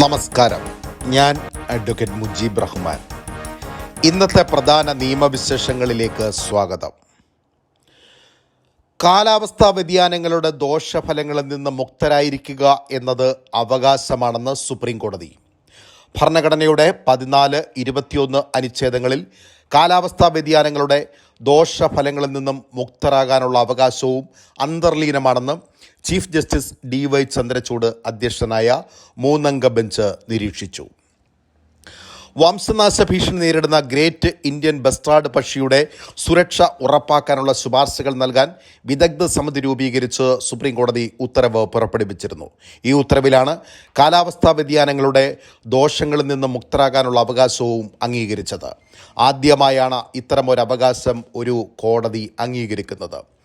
നമസ്കാരം. ഞാൻ അഡ്വക്കേറ്റ് മുജീബ് റഹ്മാൻ. ഇന്നത്തെ പ്രധാന നിയമവിശേഷങ്ങളിലേക്ക് സ്വാഗതം. കാലാവസ്ഥാ വ്യതിയാനങ്ങളുടെ ദോഷഫലങ്ങളിൽ നിന്ന് മുക്തരായിരിക്കുക എന്നത് അവകാശമാണെന്ന് സുപ്രീം കോടതി ഭരണഘടനയുടെ പതിനാല് ഇരുപത്തിയൊന്ന് അനുച്ഛേദങ്ങളിൽ കാലാവസ്ഥാ വ്യതിയാനങ്ങളുടെ ദോഷഫലങ്ങളിൽ നിന്നും മുക്തരാകാനുള്ള അവകാശവും അന്തർലീനമാണെന്ന് chief justice D Y Chandrachud അധ്യക്ഷനായ മൂന്നംഗ ബെഞ്ച് നിരീക്ഷിച്ചു. വംശനാശ ഭീഷണി നേരിടുന്ന ഗ്രേറ്റ് ഇന്ത്യൻ ബസ്റ്റാർഡ് പക്ഷിയുടെ സുരക്ഷ ഉറപ്പാക്കാനുള്ള ശുപാർശകൾ നൽകാൻ വിദഗ്ധ സമിതി രൂപീകരിച്ച് സുപ്രീംകോടതി ഉത്തരവ് പുറപ്പെടുവിച്ചിരുന്നു. ഈ ഉത്തരവിലാണ് കാലാവസ്ഥാ വ്യതിയാനങ്ങളുടെ ദോഷങ്ങളിൽ നിന്ന് മുക്തരാകാനുള്ള അവകാശവും അംഗീകരിച്ചത്. ആദ്യമായാണ് ഇത്തരമൊരു അവകാശം ഒരു കോടതി അംഗീകരിക്കുന്നത്.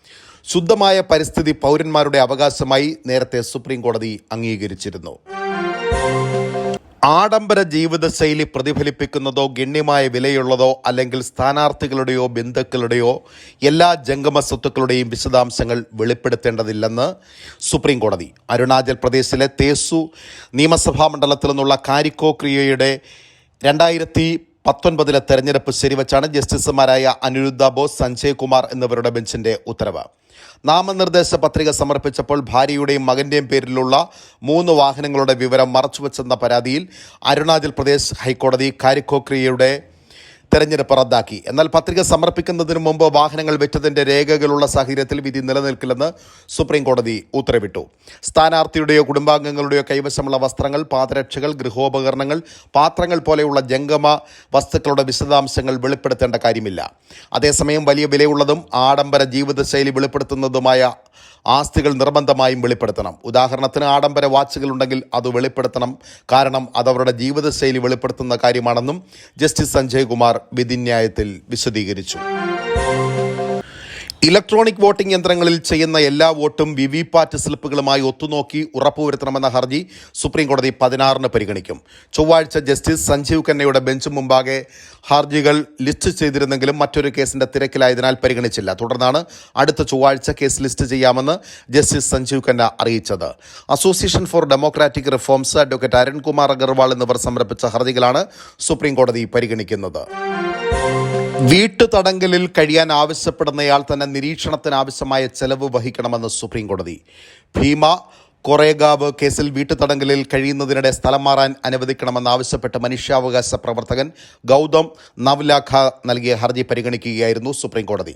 ശുദ്ധമായ പരിസ്ഥിതി പൗരന്മാരുടെ അവകാശമായി നേരത്തെ സുപ്രീം കോടതി അംഗീകരിച്ചിരുന്നു. ആഡംബര ജീവിതശൈലി പ്രതിഫലിപ്പിക്കുന്നതോ ഗണ്യമായ വിലയുള്ളതോ അല്ലെങ്കിൽ സ്ഥാനാർത്ഥികളുടെയോ ബന്ധുക്കളുടെയോ എല്ലാ ജംഗമ സ്വത്തുക്കളുടെയും വിശദാംശങ്ങൾ വെളിപ്പെടുത്തേണ്ടതില്ലെന്ന് സുപ്രീം കോടതി. അരുണാചൽ പ്രദേശിലെ തേസു നിയമസഭാ മണ്ഡലത്തിൽ നിന്നുള്ള കാരിക്കോ ക്രിയയുടെ രണ്ടായിരത്തി പത്തൊൻപതിലെ തെരഞ്ഞെടുപ്പ് ശരിവച്ചാണ് ജസ്റ്റിസുമാരായ അനിരുദ്ധ ബോസ് സഞ്ജയ് കുമാർ എന്നിവരുടെ ബെഞ്ചിന്റെ ഉത്തരവ്. നാമനിർദ്ദേശ പത്രിക സമർപ്പിച്ചപ്പോൾ ഭാര്യയുടെയും മകന്റെയും പേരിലുള്ള മൂന്ന് വാഹനങ്ങളുടെ വിവരം മറച്ചുവെച്ചെന്ന പരാതിയിൽ അരുണാചൽ പ്രദേശ് ഹൈക്കോടതി കാരിക്കോക്രിയയുടെ തെരഞ്ഞെടുപ്പ് റദ്ദാക്കി. എന്നാൽ പത്രിക സമർപ്പിക്കുന്നതിന് മുമ്പ് വാഹനങ്ങൾ വെച്ചതിന്റെ രേഖകളുള്ള സാഹചര്യത്തിൽ വിധി നിലനിൽക്കില്ലെന്ന് സുപ്രീം കോടതി ഉത്തരവിട്ടു. സ്ഥാനാർത്ഥിയുടെയോ കുടുംബാംഗങ്ങളുടെയോ കൈവശമുള്ള വസ്ത്രങ്ങൾ പാദരക്ഷകൾ ഗൃഹോപകരണങ്ങൾ പാത്രങ്ങൾ പോലെയുള്ള ജംഗമ വസ്തുക്കളുടെ വിശദാംശങ്ങൾ വെളിപ്പെടുത്തേണ്ട കാര്യമില്ല. അതേസമയം വലിയ വിലയുള്ളതും ആഡംബര ജീവിതശൈലി വെളിപ്പെടുത്തുന്നതുമായ ആസ്തികൾ നിർബന്ധമായും വെളിപ്പെടുത്തണം. ഉദാഹരണത്തിന് ആഡംബര വാച്ചുകൾ ഉണ്ടെങ്കിൽ അത് വെളിപ്പെടുത്തണം. കാരണം അത് അവരുടെ ജീവിതശൈലി വെളിപ്പെടുത്തുന്ന കാര്യമാണെന്നും ജസ്റ്റിസ് സഞ്ജയ് കുമാർ വിധിന്യായത്തിൽ വിശദീകരിച്ചു. ഇലക്ട്രോണിക് വോട്ടിംഗ് യന്ത്രങ്ങളിൽ ചെയ്യുന്ന എല്ലാ വോട്ടും വി വി പാറ്റ് സ്ലിപ്പുകളുമായി ഒത്തുനോക്കി ഉറപ്പുവരുത്തണമെന്ന ഹർജി സുപ്രീംകോടതി പതിനാറിന് പരിഗണിക്കും. ചൊവ്വാഴ്ച ജസ്റ്റിസ് സഞ്ജീവ് ഖന്നയുടെ ബെഞ്ച് മുമ്പാകെ ഹർജികൾ ലിസ്റ്റ് ചെയ്തിരുന്നെങ്കിലും മറ്റൊരു കേസിന്റെ തിരക്കിലായതിനാൽ പരിഗണിച്ചില്ല. തുടർന്നാണ് അടുത്ത ചൊവ്വാഴ്ച കേസ് ലിസ്റ്റ് ചെയ്യാമെന്ന് ജസ്റ്റിസ് സഞ്ജീവ് ഖന്ന അറിയിച്ചത്. Association for democratic reforms advocate Arunkumar Agarwal എന്നിവർ സമർപ്പിച്ച ഹർജികളാണ് സുപ്രീം കോടതി പരിഗണിക്കുന്നത്. വീട്ടുതടങ്കലിൽ കഴിയാൻ ആവശ്യപ്പെടുന്നയാൾ തന്നെ നിരീക്ഷണത്തിന് ആവശ്യമായ ചെലവ് വഹിക്കണമെന്ന് സുപ്രീം കോടതി ഭീമ കൊറേഗാവ് കേസിൽ വീട്ടുതടങ്കലിൽ കഴിയുന്നതിനിടെ സ്ഥലം മാറാൻ അനുവദിക്കണമെന്നാവശ്യപ്പെട്ട് മനുഷ്യാവകാശ പ്രവർത്തകൻ ഗൗതം നവ്ലാഖ നൽകിയ ഹർജി പരിഗണിക്കുകയായിരുന്നു സുപ്രീംകോടതി.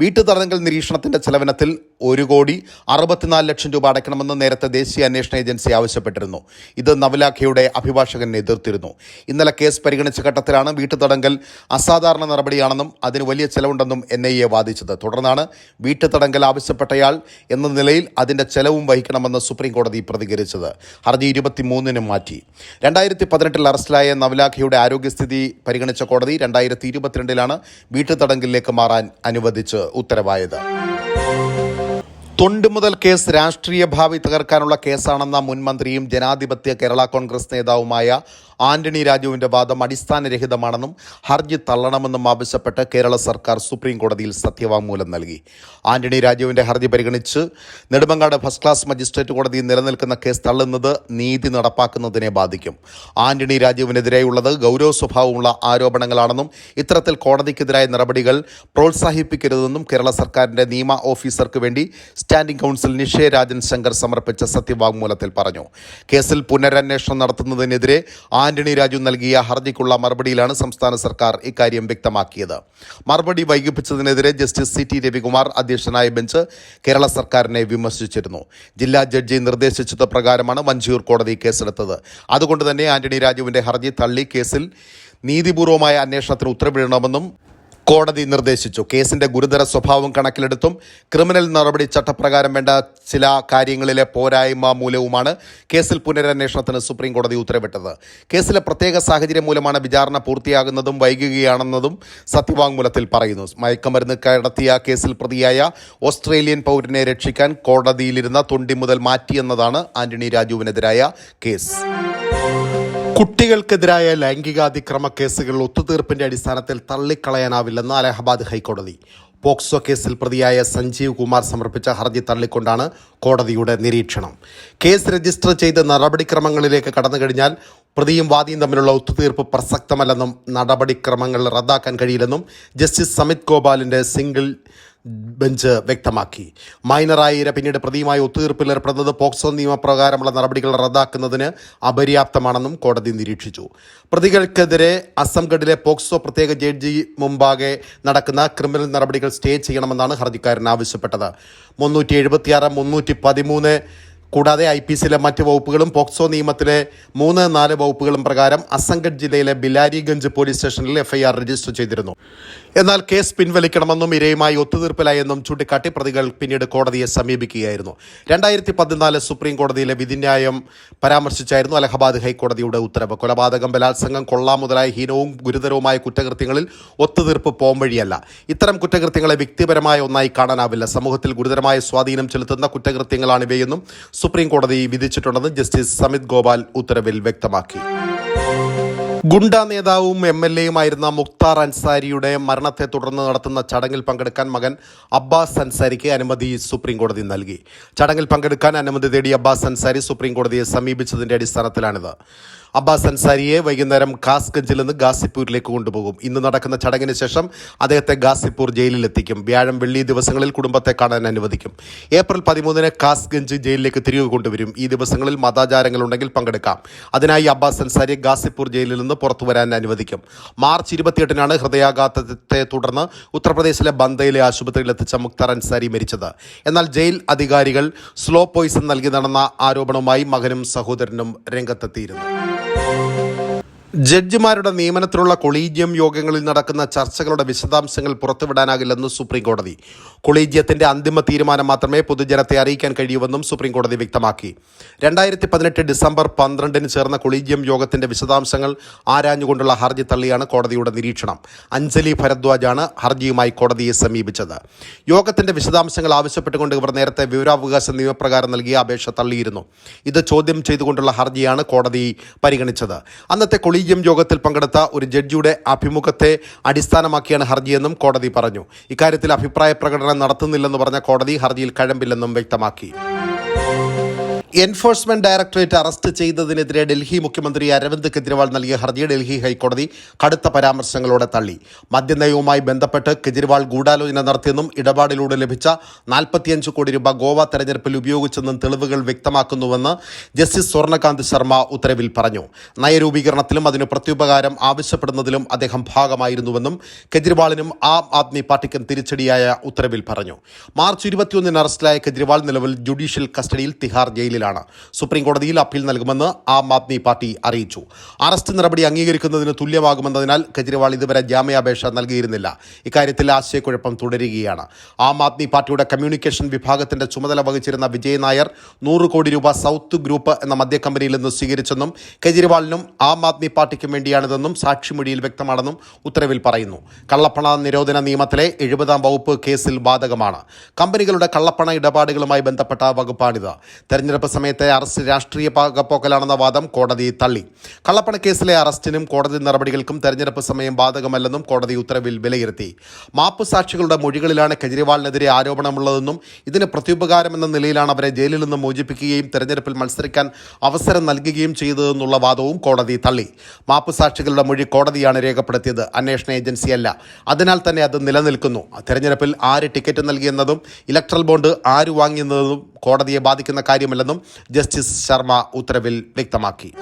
വീട്ടുതടങ്കൽ നിരീക്ഷണത്തിന്റെ ചെലവിനത്തിൽ ഒരു കോടി അറുപത്തിനാല് ലക്ഷം രൂപ അടയ്ക്കണമെന്ന് നേരത്തെ ദേശീയ അന്വേഷണ ഏജൻസി ആവശ്യപ്പെട്ടിരുന്നു. ഇത് നവ്ലാഖയുടെ അഭിഭാഷകൻ എതിർത്തിരുന്നു. ഇന്നലെ കേസ് പരിഗണിച്ച ഘട്ടത്തിലാണ് വീട്ടുതടങ്കൽ അസാധാരണ നടപടിയാണെന്നും അതിന് വലിയ ചെലവുണ്ടെന്നും എൻ ഐ എ വാദിച്ചത്. തുടർന്നാണ് വീട്ടുതടങ്കൽ ആവശ്യപ്പെട്ടയാൾ എന്ന നിലയിൽ അതിന്റെ ചെലവും വഹിക്കണമെന്ന് സുപ്രീം കോടതി പ്രതികരിച്ചത്. ഹർജി ഇരുപത്തിമൂന്നിനും മാറ്റി. രണ്ടായിരത്തി പതിനെട്ടിൽ അറസ്റ്റിലായ നവലാഖയുടെ ആരോഗ്യസ്ഥിതി പരിഗണിച്ച കോടതി രണ്ടായിരത്തി ഇരുപത്തിരണ്ടിലാണ് വീട്ടുതടങ്കലിലേക്ക് മാറാൻ അനുവദിച്ച് ഉത്തരവായത്. തൊണ്ടുമുതൽ കേസ് രാഷ്ട്രീയ ഭാവി തകർക്കാനുള്ള കേസാണെന്ന മുൻമന്ത്രിയും ജനാധിപത്യ കേരള കോൺഗ്രസ് നേതാവുമായ ആന്റണി രാജുവിന്റെ വാദം അടിസ്ഥാനരഹിതമാണെന്നും ഹർജി തള്ളണമെന്നും ആവശ്യപ്പെട്ട് കേരള സർക്കാർ സുപ്രീം കോടതിയിൽ സത്യവാങ്മൂലം നൽകി. ആന്റണി രാജുവിന്റെ ഹർജി പരിഗണിച്ച് നെടുമങ്ങാട് ഫസ്റ്റ് ക്ലാസ് മജിസ്ട്രേറ്റ് കോടതി നിലനിൽക്കുന്ന കേസ് തള്ളുന്നത് നീതി നടപ്പാക്കുന്നതിനെ ബാധിക്കും. ആന്റണി രാജുവിനെതിരെയുള്ളത് ഗൗരവ സ്വഭാവമുള്ള ആരോപണങ്ങളാണെന്നും ഇത്തരത്തിൽ കോടതിക്കെതിരായ നടപടികൾ പ്രോത്സാഹിപ്പിക്കരുതെന്നും കേരള സർക്കാരിന്റെ നിയമ ഓഫീസർക്ക് വേണ്ടി സ്റ്റാൻഡിംഗ് കൗൺസിൽ നിഷേ രാജൻ ശങ്കർ സമർപ്പിച്ച സത്യവാങ്മൂലത്തിൽ പറഞ്ഞു. കേസിൽ പുനരന്വേഷണം നടത്തുന്നതിനെതിരെ ആന്റണി രാജു നൽകിയ ഹർജിക്കുള്ള മറുപടിയിലാണ് സംസ്ഥാന സർക്കാർ ഇക്കാര്യം വ്യക്തമാക്കിയത്. മറുപടി വൈകിപ്പിച്ചതിനെതിരെ ജസ്റ്റിസ് സി ടി രവികുമാർ അധ്യക്ഷനായ ബെഞ്ച് കേരള സർക്കാരിനെ വിമർശിച്ചിരുന്നു. ജില്ലാ ജഡ്ജി നിർദ്ദേശിച്ചത് പ്രകാരമാണ് മഞ്ചൂർ കോടതി കേസെടുത്തത്. അതുകൊണ്ട് തന്നെ ആന്റണി രാജുവിന്റെ ഹർജി തള്ളി കേസിൽ നീതിപൂർവമായ അന്വേഷണത്തിന് ഉത്തരവിടണമെന്നും കോടതി നിർദ്ദേശിച്ചു. കേസിന്റെ ഗുരുതര സ്വഭാവം കണക്കിലെടുത്തും ക്രിമിനൽ നടപടി ചട്ടപ്രകാരം വേണ്ട ചില കാര്യങ്ങളിലെ പോരായ്മ മൂലവുമാണ് കേസിൽ പുനരന്വേഷണത്തിന് സുപ്രീം കോടതി ഉത്തരവിട്ടത്. കേസിലെ പ്രത്യേക സാഹചര്യം മൂലമാണ് വിചാരണ പൂർത്തിയാകുന്നതും വൈകുകയാണെന്നതും സത്യവാങ്മൂലത്തിൽ പറയുന്നു. മയക്കമരുന്ന് കടത്തിയ കേസിൽ പ്രതിയായ ഓസ്ട്രേലിയൻ പൗരനെ രക്ഷിക്കാൻ കോടതിയിലിരുന്ന തൊണ്ടി മുതൽ മാറ്റിയെന്നതാണ് ആന്റണി രാജുവിനെതിരായ കേസ്. കുട്ടികൾക്കെതിരായ ലൈംഗികാതിക്രമ കേസുകൾ ഒത്തുതീർപ്പിന്റെ അടിസ്ഥാനത്തിൽ തള്ളിക്കളയാനാവില്ലെന്ന് അലഹബാദ് ഹൈക്കോടതി. പോക്സോ കേസിൽ പ്രതിയായ സഞ്ജീവ് കുമാർ സമർപ്പിച്ച ഹർജി തള്ളിക്കൊണ്ടാണ് കോടതിയുടെ നിരീക്ഷണം. കേസ് രജിസ്റ്റർ ചെയ്ത നടപടിക്രമങ്ങളിലേക്ക് കടന്നു കഴിഞ്ഞാൽ പ്രതിയും വാദിയും തമ്മിലുള്ള ഒത്തുതീർപ്പ് പ്രസക്തമല്ലെന്നും നടപടിക്രമങ്ങൾ റദ്ദാക്കാൻ കഴിയില്ലെന്നും ജസ്റ്റിസ് സമിത് ഗോപാലിന്റെ സിംഗിൾ ബെഞ്ച് വ്യക്തമാക്കി. മൈനറായ പിന്നീട് പ്രതിയുമായി ഒത്തുതീർപ്പിൽ ഏർപ്പെടുന്നത് പോക്സോ നിയമപ്രകാരമുള്ള നടപടികൾ റദ്ദാക്കുന്നതിന് അപര്യാപ്തമാണെന്നും കോടതി നിരീക്ഷിച്ചു. പ്രതികൾക്കെതിരെ അസംഗഡിലെ പോക്സോ പ്രത്യേക ജഡ്ജി മുമ്പാകെ നടക്കുന്ന ക്രിമിനൽ നടപടികൾ സ്റ്റേ ചെയ്യണമെന്നാണ് ഹർജിക്കാരൻ ആവശ്യപ്പെട്ടത്. മുന്നൂറ്റി എഴുപത്തിയാറ് മുന്നൂറ്റി പതിമൂന്ന് കൂടാതെ ഐ പി സിയിലെ മറ്റ് വകുപ്പുകളും പോക്സോ നിയമത്തിലെ മൂന്ന് നാല് വകുപ്പുകളും പ്രകാരം അസംഗഡ് ജില്ലയിലെ ബിലാരിഗഞ്ച് പോലീസ് സ്റ്റേഷനിൽ എഫ്ഐആർ രജിസ്റ്റർ ചെയ്തിരുന്നു. എന്നാൽ കേസ് പിൻവലിക്കണമെന്നും ഇരയുമായി ഒത്തുതീർപ്പിലായെന്നും ചൂണ്ടിക്കാട്ടി പ്രതികൾ പിന്നീട് കോടതിയെ സമീപിക്കുകയായിരുന്നു. രണ്ടായിരത്തി പതിനാല് സുപ്രീം കോടതിയിലെ വിധിന്യായം പരാമർശിച്ചായിരുന്നു അലഹബാദ് ഹൈക്കോടതിയുടെ ഉത്തരവ്. കൊലപാതകം ബലാത്സംഗം കൊള്ളാം മുതലായ ഹീനവും ഗുരുതരവുമായ കുറ്റകൃത്യങ്ങളിൽ ഒത്തുതീർപ്പ് പോംവഴിയല്ല ഇത്തരം കുറ്റകൃത്യങ്ങളെ വ്യക്തിപരമായ ഒന്നായി കാണാനാവില്ല. സമൂഹത്തിൽ ഗുരുതരമായ സ്വാധീനം ചെലുത്തുന്ന കുറ്റകൃത്യങ്ങളാണിവയെന്നും സുപ്രീം കോടതി വിധിച്ചിട്ടുണ്ടെന്ന് ജസ്റ്റിസ് സമിത് ഗോപാൽ ഉത്തരവിൽ വ്യക്തമാക്കി. ഗുണ്ട നേതാവും എം എൽ എയുമായിരുന്ന മുക്താർ അൻസാരിയുടെ മരണത്തെ തുടർന്ന് നടത്തുന്ന ചടങ്ങിൽ പങ്കെടുക്കാൻ മകൻ അബ്ബാസ് അൻസാരിക്ക് അനുമതി സുപ്രീം കോടതി നൽകി. ചടങ്ങിൽ പങ്കെടുക്കാൻ അനുമതി തേടി അബ്ബാസ് അൻസാരി സുപ്രീം കോടതിയെ സമീപിച്ചതിന്റെ അടിസ്ഥാനത്തിലാണിത്. അബ്ബാസ് അൻസാരിയെ വൈകുന്നേരം കാസ്ഗഞ്ചിൽ നിന്ന് ഗാസിപ്പൂരിലേക്ക് കൊണ്ടുപോകും. ഇന്ന് നടക്കുന്ന ചടങ്ങിന് ശേഷം അദ്ദേഹത്തെ ഗാസിപ്പൂർ ജയിലിലെത്തിക്കും. വ്യാഴം വെള്ളി ദിവസങ്ങളിൽ കുടുംബത്തെ കാണാൻ അനുവദിക്കും. ഏപ്രിൽ പതിമൂന്നിന് കാസ്ഗഞ്ച് ജയിലിലേക്ക് തിരികെ കൊണ്ടുവരും. ഈ ദിവസങ്ങളിൽ മതാചാരങ്ങളുണ്ടെങ്കിൽ പങ്കെടുക്കാം. അതിനായി അബ്ബാസ് അൻസാരിയെ ഗാസിപ്പൂർ ജയിലിൽ നിന്ന് പുറത്തു വരാൻ അനുവദിക്കും. മാർച്ച് ഇരുപത്തിയെട്ടിനാണ് ഹൃദയാഘാതത്തെ തുടർന്ന് ഉത്തർപ്രദേശിലെ ബന്തയിലെ ആശുപത്രിയിൽ എത്തിച്ച മുക്താർ അൻസാരി മരിച്ചത്. എന്നാൽ ജയിൽ അധികാരികൾ സ്ലോ പോയിസൺ നൽകി നടന്ന ആരോപണവുമായി മകനും സഹോദരനും രംഗത്തെത്തിയിരുന്നു. ജഡ്ജിമാരുടെ നിയമനത്തിലുള്ള കൊളീജിയം യോഗങ്ങളിൽ നടക്കുന്ന ചർച്ചകളുടെ വിശദാംശങ്ങൾ പുറത്തുവിടാനാകില്ലെന്ന് സുപ്രീംകോടതി. കൊളീജിയത്തിന്റെ അന്തിമ തീരുമാനം മാത്രമേ പൊതുജനത്തെ അറിയിക്കാൻ കഴിയൂവെന്നും സുപ്രീംകോടതി വ്യക്തമാക്കി. രണ്ടായിരത്തി പതിനെട്ട് ഡിസംബർ പന്ത്രണ്ടിന് ചേർന്ന കൊളീജിയം യോഗത്തിന്റെ വിശദാംശങ്ങൾ ആരാഞ്ഞുകൊണ്ടുള്ള ഹർജി തള്ളിയാണ് കോടതിയുടെ നിരീക്ഷണം. അഞ്ജലി ഭരദ്വാജാണ് ഹർജിയുമായി കോടതിയെ സമീപിച്ചത്. യോഗത്തിന്റെ വിശദാംശങ്ങൾ ആവശ്യപ്പെട്ടുകൊണ്ട് ഇവർ നേരത്തെ വിവരാവകാശ നിയമപ്രകാരം നൽകിയ അപേക്ഷ തള്ളിയിരുന്നു. ഇത് ചോദ്യം ചെയ്തുകൊണ്ടുള്ള ഹർജിയാണ് കോടതി പരിഗണിച്ചത്. അന്നത്തെ യോഗത്തിൽ പങ്കെടുത്ത ഒരു ജഡ്ജിയുടെ അഭിമുഖത്തെ അടിസ്ഥാനമാക്കിയാണ് ഹർജിയെന്നും കോടതി പറഞ്ഞു. ഇക്കാര്യത്തിൽ അഭിപ്രായ പ്രകടനം നടത്തുന്നില്ലെന്ന് പറഞ്ഞ കോടതി ഹർജിയിൽ കഴമ്പില്ലെന്നും വ്യക്തമാക്കി. എൻഫോഴ്സ്മെന്റ് ഡയറക്ടറേറ്റ് അറസ്റ്റ് ചെയ്തതിനെതിരെ ഡൽഹി മുഖ്യമന്ത്രി അരവിന്ദ് കെജ്രിവാൾ നൽകിയ ഹർജി ഡൽഹി ഹൈക്കോടതി കടുത്ത പരാമർശങ്ങളോടെ തള്ളി. മദ്യനയവുമായി ബന്ധപ്പെട്ട് കെജ്രിവാൾ ഗൂഢാലോചന നടത്തിയെന്നും ഇടപാടിലൂടെ ലഭിച്ച നാൽപ്പത്തിയഞ്ച് കോടി രൂപ ഗോവ തെരഞ്ഞെടുപ്പിൽ ഉപയോഗിച്ചെന്നും തെളിവുകൾ വ്യക്തമാക്കുന്നുവെന്ന് ജസ്റ്റിസ് സ്വർണകാന്ത് ശർമ്മ ഉത്തരവിൽ പറഞ്ഞു. നയരൂപീകരണത്തിലും അതിന് പ്രത്യുപകാരം ആവശ്യപ്പെടുന്നതിലും അദ്ദേഹം ഭാഗമായിരുന്നുവെന്നും കെജ്രിവാളിനും ആം ആദ്മി പാർട്ടിക്കും തിരിച്ചടിയായ ഉത്തരവിൽ പറഞ്ഞു. മാർച്ച് ഇരുപത്തിയൊന്നിന് അറസ്റ്റിലായ കെജ്രിവാൾ നിലവിൽ ജുഡീഷ്യൽ കസ്റ്റഡിയിൽ തിഹാർ ജയിലിലാണ് സുപ്രീം കോടതിയിൽ അപ്പീൽ നൽകുമെന്ന് ആം ആദ്മി പാർട്ടി അറിയിച്ചു. അറസ്റ്റ് നടപടി അംഗീകരിക്കുന്നതിന് തുല്യമാകുമെന്നതിനാൽ കെജ്രിവാൾ ഇതുവരെ ജാമ്യാപേക്ഷ നൽകിയിരുന്നില്ല. ഇക്കാര്യത്തിൽ ആശയക്കുഴപ്പം തുടരുകയാണ്. ആം ആദ്മി പാർട്ടിയുടെ കമ്മ്യൂണിക്കേഷൻ വിഭാഗത്തിന്റെ ചുമതല വഹിച്ചിരുന്ന വിജയ് നായർ നൂറ് കോടി രൂപ സൗത്ത് ഗ്രൂപ്പ് എന്ന മദ്യക്കമ്പനിയിൽ നിന്ന് സ്വീകരിച്ചെന്നും കെജ്രിവാളിനും ആം ആദ്മി പാർട്ടിക്കും വേണ്ടിയാണിതെന്നും സാക്ഷിമൊഴിയിൽ വ്യക്തമാണെന്നും ഉത്തരവിൽ പറയുന്നു. കള്ളപ്പണ നിരോധന നിയമത്തിലെ എഴുപതാം വകുപ്പ് കേസിൽ ബാധകമാണ്. കമ്പനികളുടെ കള്ളപ്പണ ഇടപാടുകളുമായി ബന്ധപ്പെട്ട വകുപ്പാണിത്. തെരഞ്ഞെടുപ്പ് സമയത്തെ അറസ്റ്റ് രാഷ്ട്രീയ പകപ്പോക്കലാണെന്ന വാദം കോടതി തള്ളി. കള്ളപ്പണ കേസിലെ അറസ്റ്റിനും കോടതി നടപടികൾക്കും തെരഞ്ഞെടുപ്പ് സമയം ബാധകമല്ലെന്നും കോടതി ഉത്തരവിൽ വിലയിരുത്തി. മാപ്പ് സാക്ഷികളുടെ മൊഴികളിലാണ് കെജ്രിവാളിനെതിരെ ആരോപണമുള്ളതെന്നും ഇതിന് പ്രത്യുപകാരമെന്ന നിലയിലാണ് അവരെ ജയിലിൽ നിന്ന് മോചിപ്പിക്കുകയും തെരഞ്ഞെടുപ്പിൽ മത്സരിക്കാൻ അവസരം നൽകുകയും ചെയ്തതെന്നുള്ള വാദവും കോടതി തള്ളി. മാപ്പ് സാക്ഷികളുടെ മൊഴി കോടതിയാണ് രേഖപ്പെടുത്തിയത്. അന്വേഷണ ഏജൻസിയല്ല. അതിനാൽ തന്നെ അത് നിലനിൽക്കുന്നു. തെരഞ്ഞെടുപ്പിൽ ആര് ടിക്കറ്റ് നൽകിയെന്നതും ഇലക്ട്രൽ ബോണ്ട് ആര് വാങ്ങിയെന്നതും കോടതിയെ ബാധിക്കുന്ന കാര്യമല്ലെന്നും ജസ്റ്റിസ് ശർമ്മ ഉത്തരവിൽ വ്യക്തമാക്കി.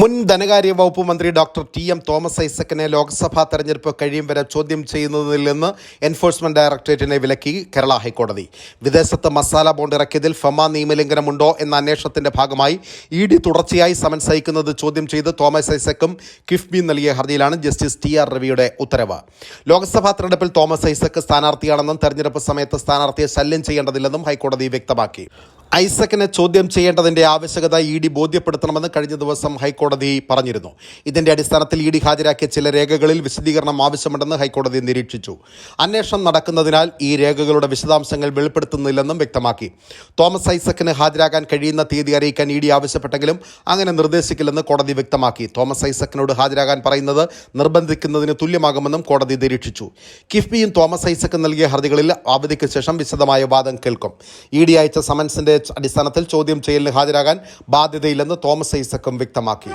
മുൻ ധനകാര്യ വകുപ്പ് മന്ത്രി ഡോക്ടർ ടി എം തോമസ് ഐസക്കിനെ ലോക്സഭാ തെരഞ്ഞെടുപ്പ് കഴിയും വരെ ചോദ്യം ചെയ്യുന്നതിൽ നിന്ന് എൻഫോഴ്സ്മെന്റ് ഡയറക്ടറേറ്റിനെ വിലക്കി കേരള ഹൈക്കോടതി. വിദേശത്ത് മസാല ബോണ്ട് ഇറക്കിയതിൽ ഫമ നിയമലംഘനമുണ്ടോ എന്ന അന്വേഷണത്തിന്റെ ഭാഗമായി ഇ ഡി തുടർച്ചയായി സമൻസ് അയക്കുന്നത് ചോദ്യം ചെയ്ത് തോമസ് ഐസക്കും കിഫ്ബി നൽകിയ ഹർജിയിലാണ് ജസ്റ്റിസ് ടി ആർ രവിയുടെ ഉത്തരവ്. ലോക്സഭാ തെരഞ്ഞെടുപ്പിൽ തോമസ് ഐസക്ക് സ്ഥാനാർത്ഥിയാണെന്നും തെരഞ്ഞെടുപ്പ് സമയത്ത് സ്ഥാനാർത്ഥിയെ ശല്യം ചെയ്യേണ്ടതില്ലെന്നും ഹൈക്കോടതി വ്യക്തമാക്കി. ഐസക്കിനെ ചോദ്യം ചെയ്യേണ്ടതിന്റെ ആവശ്യകത ഇ ഡി ബോധ്യപ്പെടുത്തണമെന്ന് കഴിഞ്ഞ ദിവസം ഹൈക്കോടതി പറഞ്ഞിരുന്നു. ഇതിന്റെ അടിസ്ഥാനത്തിൽ ഇ ഡി ഹാജരാക്കിയ ചില രേഖകളിൽ വിശദീകരണം ആവശ്യമുണ്ടെന്ന് ഹൈക്കോടതി നിരീക്ഷിച്ചു. അന്വേഷണം നടക്കുന്നതിനാൽ ഈ രേഖകളുടെ വിശദാംശങ്ങൾ വെളിപ്പെടുത്തുന്നില്ലെന്നും വ്യക്തമാക്കി. തോമസ് ഐസക്കിന് ഹാജരാകാൻ കഴിയുന്ന തീയതി അറിയിക്കാൻ ഇ ഡി ആവശ്യപ്പെട്ടെങ്കിലും അങ്ങനെ നിർദ്ദേശിക്കില്ലെന്ന് കോടതി വ്യക്തമാക്കി. തോമസ് ഐസക്കിനോട് ഹാജരാകാൻ പറയുന്നത് നിർബന്ധിക്കുന്നതിന് തുല്യമാകുമെന്നും കോടതി നിരീക്ഷിച്ചു. കിഫ്ബിയും തോമസ് ഐസക്കും നൽകിയ ഹർജികളിൽ അവധിക്ക് ശേഷം വിശദമായ വാദം കേൾക്കും. ഇ ഡി അയച്ച സമൻസിന്റെ അടിസ്ഥാനത്തിൽ ചോദ്യം ചെയ്യലിന് ഹാജരാകാൻ ബാധ്യതയില്ലെന്ന് തോമസ് ഐസക്കും വ്യക്തമാക്കി.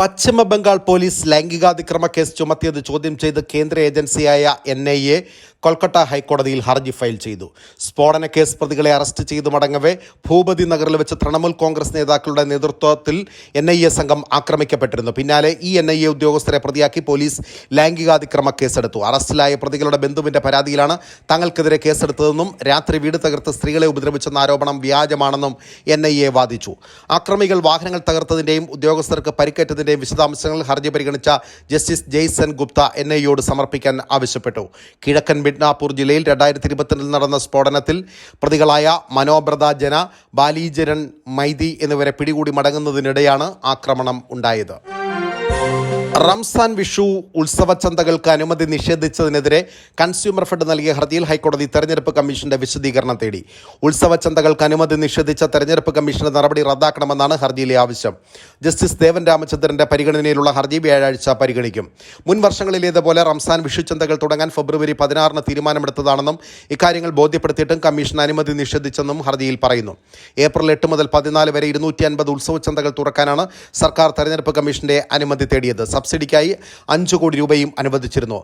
പശ്ചിമ ബംഗാൾ പോലീസ് ലൈംഗികാതിക്രമ കേസ് ചുമത്തിയത് ചോദ്യം ചെയ്ത് കേന്ദ്ര ഏജൻസിയായ എൻ ഐ എ കൊൽക്കത്ത ഹൈക്കോടതിയിൽ ഹർജി ഫയൽ ചെയ്തു. സ്ഫോടന കേസ് പ്രതികളെ അറസ്റ്റ് ചെയ്തു മടങ്ങവേ ഭൂപതി നഗറിൽ വെച്ച് തൃണമൂൽ കോൺഗ്രസ് നേതാക്കളുടെ നേതൃത്വത്തിൽ എൻ ഐ എ സംഘം ആക്രമിക്കപ്പെട്ടിരുന്നു. പിന്നാലെ ഈ എൻ ഐ എ ഉദ്യോഗസ്ഥരെ പ്രതിയാക്കി പോലീസ് ലൈംഗികാതിക്രമ കേസെടുത്തു. അറസ്റ്റിലായ പ്രതികളുടെ ബന്ധുവിന്റെ പരാതിയിലാണ് തങ്ങൾക്കെതിരെ കേസെടുത്തതെന്നും രാത്രി വീട് തകർത്ത് സ്ത്രീകളെ ഉപദ്രവിച്ചെന്ന ആരോപണം വ്യാജമാണെന്നും എൻ ഐ എ വാദിച്ചു. അക്രമികൾ വാഹനങ്ങൾ തകർത്തതിന്റെയും ഉദ്യോഗസ്ഥർക്ക് പരിക്കേറ്റതിന്റെയും വിശദാംശങ്ങൾ ഹർജി പരിഗണിച്ച ജസ്റ്റിസ് ജെയ്സൺ ഗുപ്ത എൻ ഐയോട് സമർപ്പിക്കാൻ ആവശ്യപ്പെട്ടു. കിഴക്കൻ മിഡ്നാപൂർ ജില്ലയിൽ രണ്ടായിരത്തി ഇരുപത്തിരണ്ടിൽ നടന്ന സ്ഫോടനത്തിൽ പ്രതികളായ മനോബ്രത ജന ബാലീചരൺ മൈതി എന്നിവരെ പിടികൂടി മടങ്ങുന്നതിനിടെയാണ് ആക്രമണം ഉണ്ടായത്. റംസാൻ വിഷു ഉത്സവ ചന്തകൾക്ക് അനുമതി നിഷേധിച്ചതിനെതിരെ കൺസ്യൂമർ ഫെഡ് നൽകിയ ഹർജിയിൽ ഹൈക്കോടതി തെരഞ്ഞെടുപ്പ് കമ്മീഷന്റെ വിശദീകരണം തേടി. ഉത്സവ ചന്തകൾക്ക് അനുമതി നിഷേധിച്ച തെരഞ്ഞെടുപ്പ് കമ്മീഷന്റെ നടപടി റദ്ദാക്കണമെന്നാണ് ഹർജിയിലെ ആവശ്യം. ജസ്റ്റിസ് ദേവൻ രാമചന്ദ്രന്റെ പരിഗണനയിലുള്ള ഹർജി വ്യാഴാഴ്ച പരിഗണിക്കും. മുൻ വർഷങ്ങളിലേതുപോലെ റംസാൻ വിഷു ചന്തകൾ തുടങ്ങാൻ ഫെബ്രുവരി പതിനാറിന് തീരുമാനമെടുത്തതാണെന്നും ഇക്കാര്യങ്ങൾ ബോധ്യപ്പെടുത്തിയിട്ടും കമ്മീഷൻ അനുമതി നിഷേധിച്ചെന്നും ഹർജിയിൽ പറയുന്നു. ഏപ്രിൽ എട്ട് മുതൽ പതിനാല് വരെ ഇരുന്നൂറ്റി അൻപത് ഉത്സവ ചന്തകൾ തുറക്കാനാണ് സർക്കാർ തെരഞ്ഞെടുപ്പ് കമ്മീഷന്റെ അനുമതി തേടിയത്. സബ്സിഡിക്കായി അഞ്ചു കോടി രൂപയും അനുവദിച്ചിരുന്നു.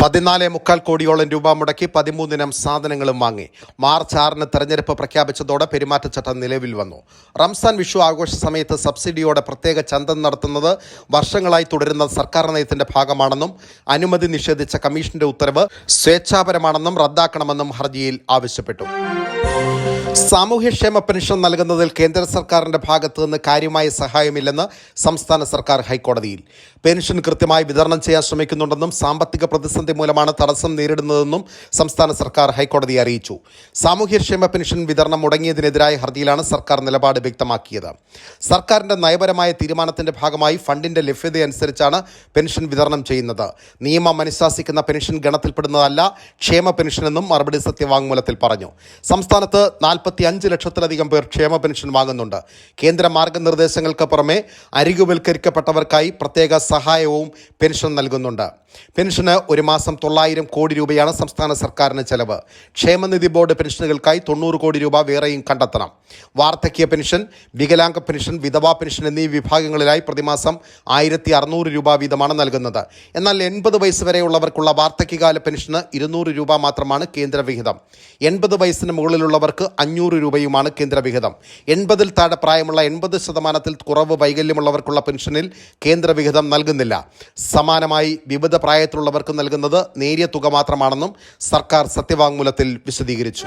പതിനാല് മുക്കാൽ കോടിയോളം രൂപ മുടക്കി പതിമൂന്നിനം സാധനങ്ങളും വാങ്ങി. മാർച്ച് ആറിന് തെരഞ്ഞെടുപ്പ് പ്രഖ്യാപിച്ചതോടെ പെരുമാറ്റച്ചട്ടം നിലവിൽ വന്നു. റംസാൻ വിഷു ആഘോഷ സമയത്ത് സബ്സിഡിയോടെ പ്രത്യേക ചന്തം നടത്തുന്നത് വർഷങ്ങളായി തുടരുന്ന സർക്കാർ നയത്തിന്റെ ഭാഗമാണെന്നും അനുമതി നിഷേധിച്ച കമ്മീഷന്റെ ഉത്തരവ് സ്വേച്ഛാപരമാണെന്നും റദ്ദാക്കണമെന്നും ഹർജിയിൽ ആവശ്യപ്പെട്ടു. സാമൂഹ്യക്ഷേമ പെൻഷൻ നൽകുന്നതിൽ കേന്ദ്ര സർക്കാരിന്റെ ഭാഗത്തു നിന്ന് കാര്യമായ സഹായമില്ലെന്ന് സംസ്ഥാന സർക്കാർ ഹൈക്കോടതിയിൽ. പെൻഷൻ കൃത്യമായി വിതരണം ചെയ്യാൻ ശ്രമിക്കുന്നുണ്ടെന്നും സാമ്പത്തിക പ്രതിസന്ധി മൂലമാണ് തടസ്സം നേരിടുന്നതെന്നും സംസ്ഥാന സർക്കാർ ഹൈക്കോടതിയെ അറിയിച്ചു. സാമൂഹ്യക്ഷേമ പെൻഷൻ വിതരണം മുടങ്ങിയതിനെതിരായ ഹർജിയിലാണ് സർക്കാർ നിലപാട് വ്യക്തമാക്കിയത്. സർക്കാരിന്റെ നയപരമായ തീരുമാനത്തിന്റെ ഭാഗമായി ഫണ്ടിന്റെ ലഭ്യതയനുസരിച്ചാണ് പെൻഷൻ വിതരണം ചെയ്യുന്നത്. നിയമം അനുശാസിക്കുന്ന പെൻഷൻ ഗണത്തിൽപ്പെടുന്നതല്ല ക്ഷേമ പെൻഷനെന്നും മറുപടി സത്യവാങ്മൂലത്തിൽ പറഞ്ഞു. സംസ്ഥാനത്ത് നാൽപ്പത്തി അഞ്ച് ലക്ഷത്തിലധികം പേർ ക്ഷേമ പെൻഷൻ വാങ്ങുന്നുണ്ട്. കേന്ദ്ര മാർഗനിർദ്ദേശങ്ങൾക്ക് പുറമെ അരികുവൽക്കരിക്കപ്പെട്ടവർക്കായി പ്രത്യേക സഹായവും പെൻഷൻ നൽകുന്നുണ്ട്. പെൻഷന് ഒരു മാസം തൊള്ളായിരം കോടി രൂപയാണ് സംസ്ഥാന സർക്കാരിന് ചെലവ്. ക്ഷേമനിധി ബോർഡ് പെൻഷനുകൾക്കായി തൊണ്ണൂറ് കോടി രൂപ വേറെയും കണ്ടെത്തണം. വാർദ്ധക്യ പെൻഷൻ വികലാംഗ പെൻഷൻ വിധവാ പെൻഷൻ എന്നീ വിഭാഗങ്ങളിലായി പ്രതിമാസം ആയിരത്തി അറുന്നൂറ് രൂപ വീതമാണ് നൽകുന്നത്. എന്നാൽ എൺപത് വയസ്സ് വരെയുള്ളവർക്കുള്ള വാർദ്ധക്യകാല പെൻഷന് ഇരുന്നൂറ് രൂപ മാത്രമാണ് കേന്ദ്ര വിഹിതം. എൺപത് വയസ്സിന് മുകളിലുള്ളവർക്ക് അഞ്ഞൂറ് രൂപയുമാണ് കേന്ദ്ര വിഹിതം. എൺപതിൽ താഴെ പ്രായമുള്ള എൺപത് ശതമാനത്തിൽ കുറവ് വൈകല്യമുള്ളവർക്കുള്ള പെൻഷനിൽ കേന്ദ്ര വിഹിതം നൽകുന്നില്ല. സമാനമായി വിവിധ പ്രായത്തിലുള്ളവർക്ക് നൽകുന്നത് നേരിയ തുക മാത്രമാണെന്നും സർക്കാർ സത്യവാങ്മൂലത്തിൽ വിശദീകരിച്ചു.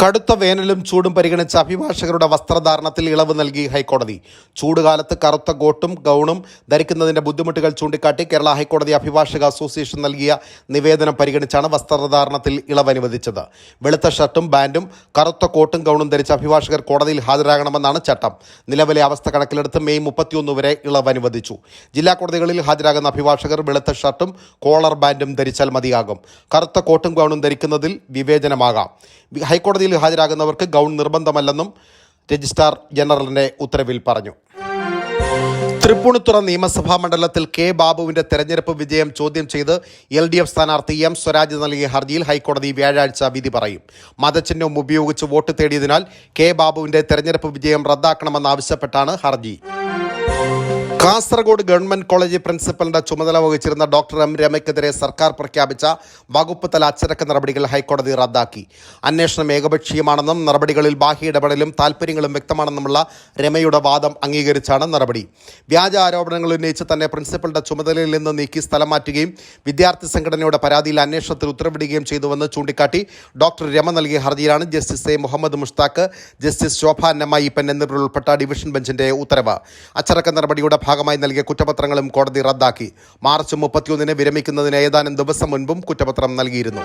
കടുത്ത വേനലും ചൂടും പരിഗണിച്ച് അഭിഭാഷകരുടെ വസ്ത്രധാരണത്തിൽ ഇളവ് നൽകി ഹൈക്കോടതി. ചൂടുകാലത്ത് കറുത്ത കോട്ടും ഗൗണും ധരിക്കുന്നതിന്റെ ബുദ്ധിമുട്ടുകൾ ചൂണ്ടിക്കാട്ടി കേരള ഹൈക്കോടതി അഭിഭാഷക അസോസിയേഷൻ നൽകിയ നിവേദനം പരിഗണിച്ചാണ് വസ്ത്രധാരണത്തിൽ ഇളവ് അനുവദിച്ചത് വെളുത്ത ഷർട്ടും ബാൻഡും കറുത്ത കോട്ടും ഗൗണും ധരിച്ച അഭിഭാഷകർ കോടതിയിൽ ഹാജരാകണമെന്നാണ് ചട്ടം. നിലവിലെ അവസ്ഥ കണക്കിലെടുത്ത് മെയ് മുപ്പത്തിയൊന്ന് വരെ ഇളവ് അനുവദിച്ചു ജില്ലാ കോടതികളിൽ ഹാജരാകുന്ന അഭിഭാഷകർ വെളുത്ത ഷർട്ടും കോളർ ബാൻഡും ധരിച്ചാൽ മതിയാകും. കറുത്ത കോട്ടും ഗൗണും ധരിക്കുന്നതിൽ വിവേചനമാകാം. ഹൈക്കോടതിയിൽ ഹാജരാകുന്നവർക്ക് ഗൗൺ നിർബന്ധമല്ലെന്നും രജിസ്ട്രാർ ജനറലിന്റെ ഉത്തരവിൽ പറഞ്ഞു. തൃപ്പൂണിത്തുറ നിയമസഭാ മണ്ഡലത്തിൽ കെ ബാബുവിന്റെ തെരഞ്ഞെടുപ്പ് വിജയം ചോദ്യം ചെയ്ത് എൽ ഡി എഫ് സ്ഥാനാർത്ഥി എം സ്വരാജ് നൽകിയ ഹർജിയിൽ ഹൈക്കോടതി വ്യാഴാഴ്ച വിധി പറയും. മതചിഹ്നം ഉപയോഗിച്ച് വോട്ട് തേടിയതിനാൽ കെ ബാബുവിന്റെ തെരഞ്ഞെടുപ്പ് വിജയം റദ്ദാക്കണമെന്നാവശ്യപ്പെട്ടാണ് ഹർജി. കാസർഗോഡ് ഗവൺമെന്റ് കോളേജ് പ്രിൻസിപ്പലിന്റെ ചുമതല വഹിച്ചിരുന്ന ഡോക്ടർ എം രമയ്ക്കെതിരെ സർക്കാർ പ്രഖ്യാപിച്ച വകുപ്പ് തല അച്ചടക്ക നടപടികൾ ഹൈക്കോടതി റദ്ദാക്കി. അന്വേഷണം ഏകപക്ഷീയമാണെന്നും നടപടികളിൽ ബാഹ്യ ഇടപെടലും താൽപ്പര്യങ്ങളും വ്യക്തമാണെന്നുമുള്ള രമയുടെ വാദം അംഗീകരിച്ചാണ് നടപടി. വ്യാജ ആരോപണങ്ങൾ ഉന്നയിച്ച് തന്നെ പ്രിൻസിപ്പലിന്റെ ചുമതലയിൽ നിന്ന് നീക്കി സ്ഥലം മാറ്റുകയും വിദ്യാർത്ഥി സംഘടനയുടെ പരാതിയിൽ അന്വേഷണത്തിൽ ഉത്തരവിടുകയും ചെയ്തുവെന്ന് ചൂണ്ടിക്കാട്ടി ഡോക്ടർ രമ നൽകിയ ഹർജിയിലാണ് justice A Muhammad Mushtaq justice Shobha നമ്മായിപ്പൻ എന്നിവരുൾപ്പെട്ട ഡിവിഷൻ ബെഞ്ചിന്റെ ഉത്തരവ്. അച്ചടക്ക നടപടിയുടെ ഭാഗമായി നൽകിയ കുറ്റപത്രങ്ങളും കോടതി റദ്ദാക്കി. മാർച്ച് മുപ്പത്തിയൊന്നിന് വിരമിക്കുന്നതിന് ഏതാനും ദിവസം മുൻപും കുറ്റപത്രം നൽകിയിരുന്നു.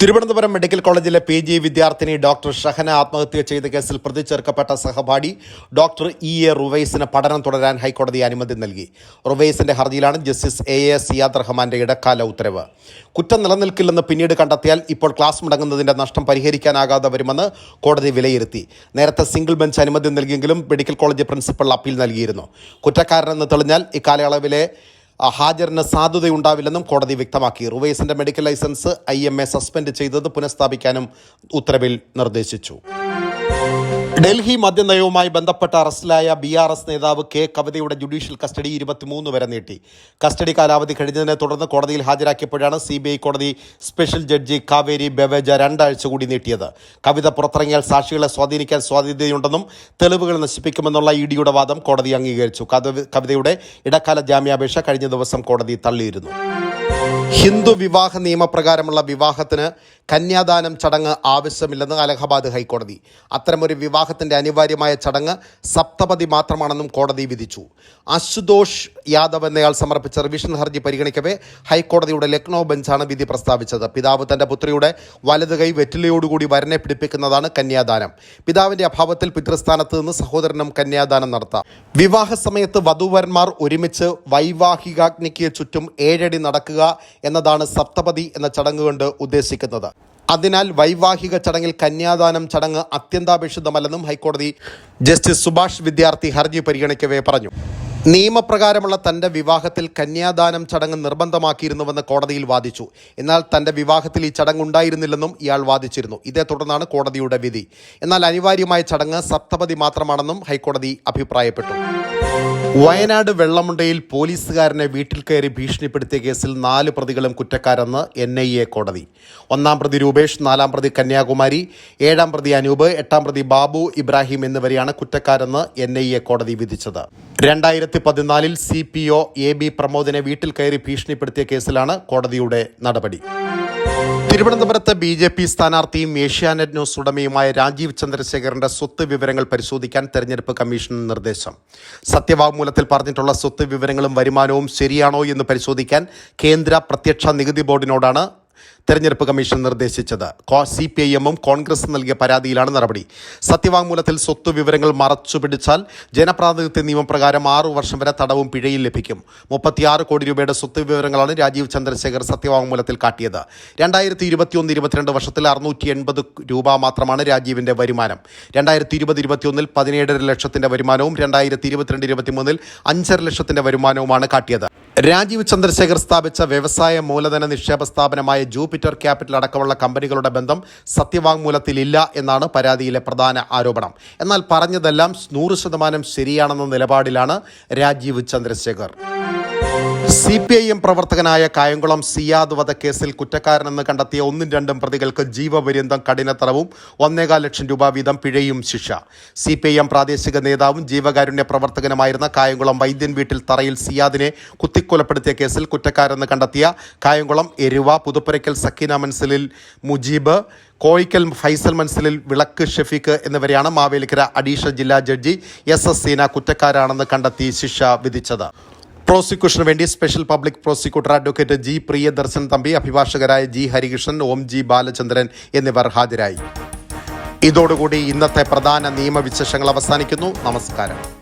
തിരുവനന്തപുരം മെഡിക്കൽ കോളേജിലെ പി ജി വിദ്യാർത്ഥിനി ഡോക്ടർ ഷഹന ആത്മഹത്യ ചെയ്ത കേസിൽ പ്രതി ചേർക്കപ്പെട്ട സഹപാഠി ഡോക്ടർ ഇ എ റുവൈസിന് പഠനം തുടരാൻ ഹൈക്കോടതി അനുമതി നൽകി. റുവൈസിന്റെ ഹർജിയിലാണ് ജസ്റ്റിസ് എ എ സിയാദ് റഹ്മാന്റെ ഇടക്കാല ഉത്തരവ്. കുറ്റം നിലനിൽക്കില്ലെന്ന് പിന്നീട് കണ്ടെത്തിയാൽ ഇപ്പോൾ ക്ലാസ് മുടങ്ങുന്നതിന്റെ നഷ്ടം പരിഹരിക്കാനാകാതെ വരുമെന്ന് കോടതി വിലയിരുത്തി. നേരത്തെ സിംഗിൾ ബെഞ്ച് അനുമതി നൽകിയെങ്കിലും മെഡിക്കൽ കോളേജ് പ്രിൻസിപ്പൽ അപ്പീൽ നൽകിയിരുന്നു. കുറ്റക്കാരനെന്ന് തെളിഞ്ഞാൽ ഇക്കാലയളവിലെ ഹാജറിന് സാധ്യതയുണ്ടാവില്ലെന്നും കോടതി വ്യക്തമാക്കി. റുവൈസിന്റെ മെഡിക്കൽ ലൈസൻസ് ഐ സസ്പെൻഡ് ചെയ്തത് പുനഃസ്ഥാപിക്കാനും ഉത്തരവിൽ നിർദ്ദേശിച്ചു. ഡൽഹി മദ്യനയവുമായി ബന്ധപ്പെട്ട അറസ്റ്റിലായ ബി ആർ എസ് നേതാവ് കെ കവിതയുടെ ജുഡീഷ്യൽ കസ്റ്റഡി ഇരുപത്തിമൂന്ന് വരെ നീട്ടി. കസ്റ്റഡി കാലാവധി കഴിഞ്ഞതിനെ തുടർന്ന് കോടതിയിൽ ഹാജരാക്കിയപ്പോഴാണ് സി ബി ഐ കോടതി സ്പെഷ്യൽ ജഡ്ജി കാവേരി ബെവേജ രണ്ടാഴ്ച കൂടി നീട്ടിയത്. കവിത പുറത്തിറങ്ങിയാൽ സാക്ഷികളെ സ്വാധീനിക്കാൻ സാധ്യതയുണ്ടെന്നും തെളിവുകൾ നശിപ്പിക്കുമെന്നുള്ള ഇ ഡിയുടെ വാദം കോടതി അംഗീകരിച്ചു. കവിതയുടെ ഇടക്കാല ജാമ്യാപേക്ഷ കഴിഞ്ഞ ദിവസം കോടതി തള്ളിയിരുന്നു. ഹിന്ദു വിവാഹ നിയമപ്രകാരമുള്ള വിവാഹത്തിന് കന്യാദാനം ചടങ്ങ് ആവശ്യമില്ലെന്ന് അലഹബാദ് ഹൈക്കോടതി. അത്തരമൊരു വിവാഹത്തിന്റെ അനിവാര്യമായ ചടങ്ങ് സപ്തപതി മാത്രമാണെന്നും കോടതി വിധിച്ചു. അശുതോഷ് യാദവ് എന്നയാൾ സമർപ്പിച്ച റിവിഷൻ ഹർജി പരിഗണിക്കവേ ഹൈക്കോടതിയുടെ ലക്നൗ ബെഞ്ചാണ് വിധി പ്രസ്താവിച്ചത്. പിതാവ് തന്റെ പുത്രിയുടെ വലത് കൈ വെറ്റിലയോടുകൂടി വരനെ പിടിപ്പിക്കുന്നതാണ് കന്യാദാനം. പിതാവിന്റെ അഭാവത്തിൽ പിതൃസ്ഥാനത്ത് നിന്ന് സഹോദരനും കന്യാദാനം നടത്താം. വിവാഹ സമയത്ത് വധുവരന്മാർ ഒരുമിച്ച് വൈവാഹികാഗ്നിക്ക് ചുറ്റും ഏഴടി നടക്കുക എന്നതാണ് സപ്തപതി എന്ന ചടങ്ങ് കൊണ്ട് ഉദ്ദേശിക്കുന്നത്. അതിനാൽ വൈവാഹിക ചടങ്ങിൽ കന്യാദാനം ചടങ്ങ് അത്യന്താപേക്ഷിതമല്ലെന്നും ഹൈക്കോടതി ജസ്റ്റിസ് സുഭാഷ് വിദ്യാർത്ഥി ഹർജി പരിഗണിക്കവേ പറഞ്ഞു. നിയമപ്രകാരമുള്ള തന്റെ വിവാഹത്തിൽ കന്യാദാനം ചടങ്ങ് നിർബന്ധമാക്കിയിരുന്നുവെന്ന് കോടതിയിൽ വാദിച്ചു. എന്നാൽ തന്റെ വിവാഹത്തിൽ ഈ ചടങ്ങ് ഉണ്ടായിരുന്നില്ലെന്നും ഇയാൾ വാദിച്ചിരുന്നു. ഇതേ തുടർന്നാണ് കോടതിയുടെ വിധി. എന്നാൽ അനിവാര്യമായ ചടങ്ങ് സപ്തപതി മാത്രമാണെന്നും ഹൈക്കോടതി അഭിപ്രായപ്പെട്ടു. വയനാട് വെള്ളമുണ്ടയിൽ പോലീസുകാരനെ വീട്ടിൽ കയറി ഭീഷണിപ്പെടുത്തിയ കേസിൽ നാല് പ്രതികളും കുറ്റക്കാരെന്ന് എൻ ഐ എ കോടതി. ഒന്നാം പ്രതി രൂപേഷ് നാലാം പ്രതി കന്യാകുമാരി ഏഴാം പ്രതി അനൂപ് എട്ടാം പ്രതി ബാബു ഇബ്രാഹിം എന്നിവരെയാണ് കുറ്റക്കാരെന്ന് എൻ ഐ എ കോടതി വിധിച്ചത്. രണ്ടായിരത്തി പതിനാലിൽ C P O A B പ്രമോദിനെ വീട്ടിൽ കയറി ഭീഷണിപ്പെടുത്തിയ കേസിലാണ് കോടതിയുടെ നടപടി. തിരുവനന്തപുരത്ത് ബി ജെ പി സ്ഥാനാർത്ഥിയും ഏഷ്യാനെറ്റ് ന്യൂസ് ഉടമയുമായ രാജീവ് ചന്ദ്രശേഖരന്റെ സ്വത്ത് വിവരങ്ങൾ പരിശോധിക്കാൻ തെരഞ്ഞെടുപ്പ് കമ്മീഷൻ നിർദ്ദേശം. സത്യവാങ്മൂലത്തിൽ പറഞ്ഞിട്ടുള്ള സ്വത്ത് വിവരങ്ങളും വരുമാനവും ശരിയാണോ എന്ന് പരിശോധിക്കാൻ കേന്ദ്ര പ്രത്യക്ഷ നികുതി ബോർഡിനോടാണ് തെരഞ്ഞെടുപ്പ് കമ്മീഷൻ നിർദ്ദേശിച്ചത്. സി പി ഐ എമ്മും കോൺഗ്രസും നൽകിയ പരാതിയിലാണ് നടപടി. സത്യവാങ്മൂലത്തിൽ സ്വത്ത് വിവരങ്ങൾ മറച്ചുപിടിച്ചാൽ ജനപ്രാതിനിധ്യ നിയമപ്രകാരം ആറു വർഷം വരെ തടവും പിഴയും ലഭിക്കും. മുപ്പത്തിയാറ് കോടി രൂപയുടെ സ്വത്ത് വിവരങ്ങളാണ് രാജീവ് ചന്ദ്രശേഖർ സത്യവാങ്മൂലത്തിൽ കാട്ടിയത്. രണ്ടായിരത്തി ഇരുപത്തിയൊന്ന് ഇരുപത്തിരണ്ട് വർഷത്തിൽ അറുന്നൂറ്റി എൺപത് രൂപ മാത്രമാണ് രാജീവിന്റെ വരുമാനം. രണ്ടായിരത്തി ഇരുപത് ഇരുപത്തിയൊന്നിൽ പതിനേഴര ലക്ഷത്തിന്റെ വരുമാനവും രണ്ടായിരത്തി ഇരുപത്തിരണ്ട് ഇരുപത്തിമൂന്നിൽ അഞ്ചര ലക്ഷത്തിന്റെ വരുമാനവുമാണ് കാട്ടിയത്. രാജീവ് ചന്ദ്രശേഖർ സ്ഥാപിച്ച വ്യവസായ മൂലധന നിക്ഷേപ സ്ഥാപനമായ ജൂപ്പിറ്റർ ക്യാപിറ്റൽ അടക്കമുള്ള കമ്പനികളുടെ ബന്ധം സത്യവാങ്മൂലത്തിലില്ല എന്നാണ് പരാതിയിലെ പ്രധാന ആരോപണം. എന്നാൽ പറഞ്ഞതെല്ലാം നൂറ് ശതമാനം ശരിയാണെന്ന നിലപാടിലാണ് Rajeev Chandrasekhar. C P I M പ്രവർത്തകനായ കായംകുളം സിയാദ് വധക്കേസിൽ കുറ്റക്കാരനെന്ന് കണ്ടെത്തിയ ഒന്നും രണ്ടും പ്രതികൾക്ക് ജീവപര്യന്തം കഠിന തടവും ഒന്നേകാൽ ലക്ഷം രൂപ വീതം പിഴയും ശിക്ഷ. സി പി ഐ എം പ്രാദേശിക നേതാവും ജീവകാരുണ്യ പ്രവർത്തകനുമായിരുന്ന കായംകുളം വൈദ്യൻ വീട്ടിൽ തറയിൽ സിയാദിനെ കുത്തിക്കൊലപ്പെടുത്തിയ കേസിൽ കുറ്റക്കാരെന്ന് കണ്ടെത്തിയ കായംകുളം എരുവ പുതുപ്പുരയ്ക്കൽ സക്കീന മൻസിലിൽ മുജീബ് കോയിക്കൽ ഫൈസൽ മൻസിലിൽ വിളക്ക് ഷെഫീഖ് എന്നിവരെയാണ് മാവേലിക്കര അഡീഷണൽ ജില്ലാ ജഡ്ജി എസ് എസ് സീന കുറ്റക്കാരാണെന്ന് കണ്ടെത്തി ശിക്ഷ വിധിച്ചത്. പ്രോസിക്യൂഷന് വേണ്ടി special public prosecutor advocate G Priyadarshan Thampi അഭിഭാഷകരായ G Harikrishnan Om G Balachandran എന്നിവർ ഹാജരായി. ഇതോടുകൂടി ഇന്നത്തെ പ്രധാന നിയമവിശേഷങ്ങൾ അവസാനിക്കുന്നു. നമസ്കാരം.